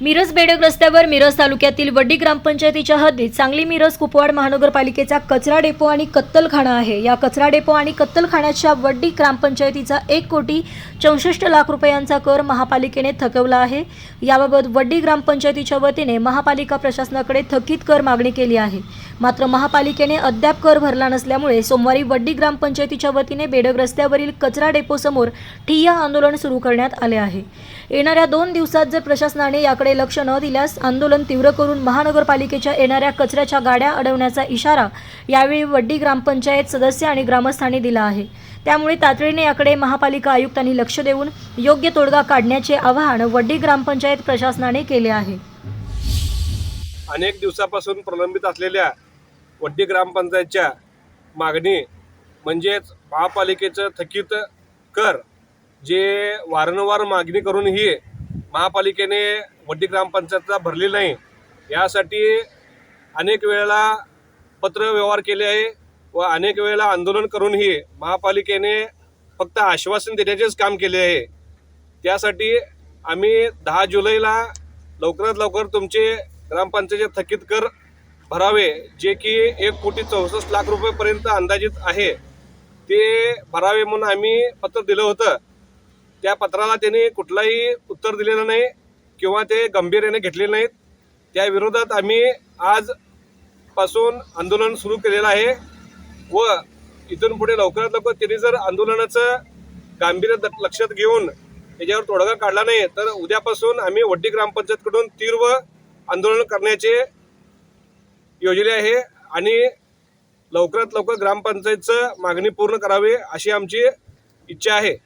मिरज बेडग रस्त्यावर मिरज तालुक्यातील वड्डी ग्रामपंचायतीच्या हद्दीत सांगली मिरज कुपवाड महानगरपालिकेचा कचरा डेपो आणि कत्तलखाना आहे. या कचरा डेपो आणि कत्तलखान्याच्या वड्डी ग्रामपंचायतीचा एक कोटी चौसष्ट लाख रुपयांचा कर महापालिकेने थकवला आहे. याबाबत वड्डी ग्रामपंचायतीच्या वतीने महापालिका प्रशासनाकडे थकीत कर मागणी केली आहे. मात्र महापालिकेने अद्याप कर भरला नसल्यामुळे सोमवारी वड्डी ग्रामपंचायतीच्या वतीने बेडग रस्त्यावरील कचरा डेपोसमोर ठिय्या आंदोलन सुरू करण्यात आले आहे. येणाऱ्या दोन दिवसात जर प्रशासनाने याकडे लक्ष न दिल्यास आंदोलन तीव्र करून महानगरपालिकेच्या येणाऱ्या कचऱ्याच्या गाड्या अडवण्याचा इशारा यावेळी वड्डी ग्रामपंचायत सदस्य आणि ग्रामस्थांनी दिला आहे. त्यामुळे तातडीने याकडे महापालिका आयुक्तांनी लक्ष देऊन योग्य तोडगा काढण्याचे आवाहन वड्डी ग्रामपंचायत प्रशासनाने केले आहे. अनेक दिवसापासून प्रलंबित असलेल्या वड्डी ग्रामपंचायतच्या मागणी म्हणजेच महापालिकेचं थकीत कर जे वारंवार मागणी करूनही महापालिकेने वड्डी ग्रामपंचायतला भरली नाही यासाठी अनेक वेळेला पत्र व्यवहार केले आहे व अनेक वेळेला आंदोलन करूनही महापालिकेने फक्त आश्वासन देण्याचेच काम केले आहे. त्यासाठी आम्ही दहा जुलैला लवकरात लवकर तुमचे ग्रामपंचायतचे थकीत कर भरावे जे की एक कोटी चौसष्ट लाख रुपयेपर्यंत अंदाजित आहे ते भरावे म्हणून आम्ही पत्र दिलं होतं. त्या पत्राला त्यांनी कुठलाही उत्तर दिलेलं नाही किंवा ते गंभीर्याने घेतले नाहीत. त्या विरोधात आम्ही आजपासून आंदोलन सुरू केलेलं आहे व इथून पुढे लवकरात लवकर त्यांनी जर आंदोलनाचं गांभीर्य द- लक्षात घेऊन त्याच्यावर तोडगा काढला नाही तर उद्यापासून आम्ही वड्डी ग्रामपंचायतकडून तीव्र आंदोलन करण्याचे योजले आहे आणि लवकरात लवकर ग्रामपंचायतचं मागणी पूर्ण करावी अशी आमची इच्छा आहे.